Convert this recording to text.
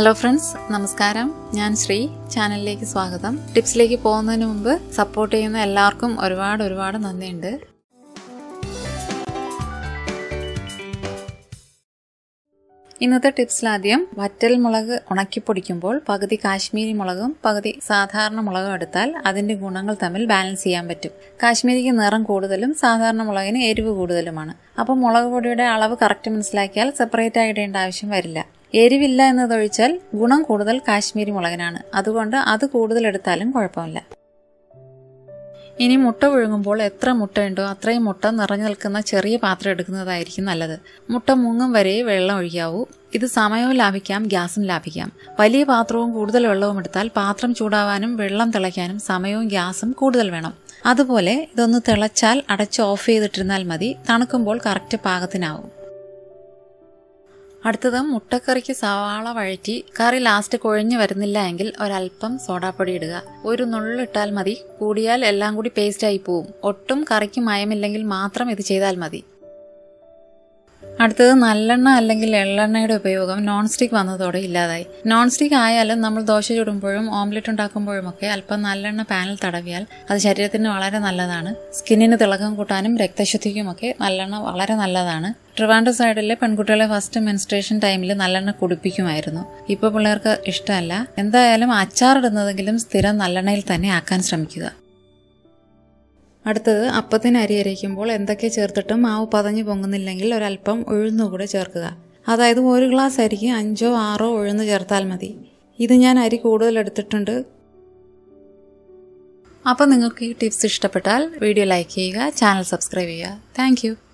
Hello friends നമസ്കാരം. ഞാൻ ശ്രീ ചാനലിലേക്ക് സ്വാഗതം. ടിപ്സിലേക്ക് പോകുന്നതിന് മുമ്പ് സപ്പോർട്ട് ചെയ്യുന്ന എല്ലാവർക്കും ഒരുപാട് ഒരുപാട് നന്ദിയുണ്ട്. ഇന്നത്തെ ടിപ്സിലാദ്യം വറ്റൽ മുളക് ഉണക്കി പൊടിക്കുമ്പോൾ പകുതി കാശ്മീരി മുളകും പകുതി സാധാരണ മുളകും എടുത്താൽ അതിന്റെ ഗുണങ്ങൾ തമ്മിൽ ബാലൻസ് ചെയ്യാൻ പറ്റും. കാശ്മീരിക്ക് നിറം കൂടുതലും സാധാരണ മുളകിന് എരിവ് കൂടുതലുമാണ്. അപ്പോൾ മുളക് പൊടിയുടെ അളവ് കറക്റ്റ് മനസ്സിലാക്കിയാൽ സെപ്പറേറ്റ് ആയി ഇടേണ്ട ആവശ്യം വരില്ല. എരിവില്ല എന്നതൊഴിച്ചാൽ ഗുണം കൂടുതൽ കാശ്മീരി മുളകിനാണ്. അതുകൊണ്ട് അത് കൂടുതൽ എടുത്താലും കുഴപ്പമില്ല. ഇനി മുട്ട പുഴുങ്ങുമ്പോൾ എത്ര മുട്ടയുണ്ടോ അത്രയും മുട്ട നിറഞ്ഞു നിൽക്കുന്ന ചെറിയ പാത്രം എടുക്കുന്നതായിരിക്കും നല്ലത്. മുട്ട മുങ്ങും വരെ വെള്ളം ഒഴിക്കാവൂ ഇത് സമയവും ലാഭിക്കാം ഗ്യാസും ലാഭിക്കാം. വലിയ പാത്രവും കൂടുതൽ വെള്ളവും എടുത്താൽ പാത്രം ചൂടാവാനും വെള്ളം തിളയ്ക്കാനും സമയവും ഗ്യാസും കൂടുതൽ വേണം. അതുപോലെ ഇതൊന്ന് തിളച്ചാൽ അടച്ച് ഓഫ് ചെയ്തിട്ടിരുന്നാൽ മതി. തണുക്കുമ്പോൾ കറക്റ്റ് പാകത്തിനാവും. അടുത്തത് മുട്ടക്കറിക്ക് സവാള വഴറ്റി കറി ലാസ്റ്റ് കുഴഞ്ഞു വരുന്നില്ല എങ്കിൽ ഒരല്പം സോഡാപ്പൊടി ഇടുക. ഒരു നുള്ളിട്ടാൽ മതി. കൂടിയാൽ എല്ലാം കൂടി പേസ്റ്റായി പോവും. ഒട്ടും കറിക്ക് മയമില്ലെങ്കിൽ മാത്രം ഇത് ചെയ്താൽ മതി. അടുത്തത് നല്ലെണ്ണ അല്ലെങ്കിൽ എള്ളെണ്ണയുടെ ഉപയോഗം നോൺ സ്റ്റിക്ക് വന്നതോടെ ഇല്ലാതായി. നോൺ സ്റ്റിക്ക് ആയാലും നമ്മൾ ദോശ ചുടുമ്പോഴും ഓംലെറ്റ് ഉണ്ടാക്കുമ്പോഴും ഒക്കെ അല്പം നല്ലെണ്ണ പാനിൽ തടവിയാൽ അത് ശരീരത്തിന് വളരെ നല്ലതാണ്. സ്കിന്നിന് തിളക്കം കൂട്ടാനും രക്തശുദ്ധിക്കുമൊക്കെ നല്ലെണ്ണ വളരെ നല്ലതാണ്. ട്രിവാൻഡ്രം സൈഡിലെ പെൺകുട്ടികളെ ഫസ്റ്റ് മെൻസ്ട്രേഷൻ ടൈമിൽ നല്ലെണ്ണ കുടിപ്പിക്കുമായിരുന്നു. ഇപ്പോൾ പിള്ളേർക്ക് ഇഷ്ടമല്ല. എന്തായാലും അച്ചാറിടുന്നതെങ്കിലും സ്ഥിരം നല്ലെണ്ണയിൽ തന്നെ ആക്കാൻ ശ്രമിക്കുക. അടുത്തത് അപ്പത്തിന് അരി അരയ്ക്കുമ്പോൾ എന്തൊക്കെ ചേർത്തിട്ടും മാവ് പതഞ്ഞു പൊങ്ങുന്നില്ലെങ്കിൽ ഒരല്പം ഉഴുന്നുകൂടെ ചേർക്കുക. അതായത് ഒരു ഗ്ലാസ് അരിക്ക് അഞ്ചോ ആറോ ഉഴുന്ന് ചേർത്താൽ മതി. ഇത് ഞാൻ അരി കൂടുതൽ എടുത്തിട്ടുണ്ട്. അപ്പോൾ നിങ്ങൾക്ക് ഈ ടിപ്സ് ഇഷ്ടപ്പെട്ടാൽ വീഡിയോ ലൈക്ക് ചെയ്യുക ചാനൽ സബ്സ്ക്രൈബ് ചെയ്യുക. താങ്ക്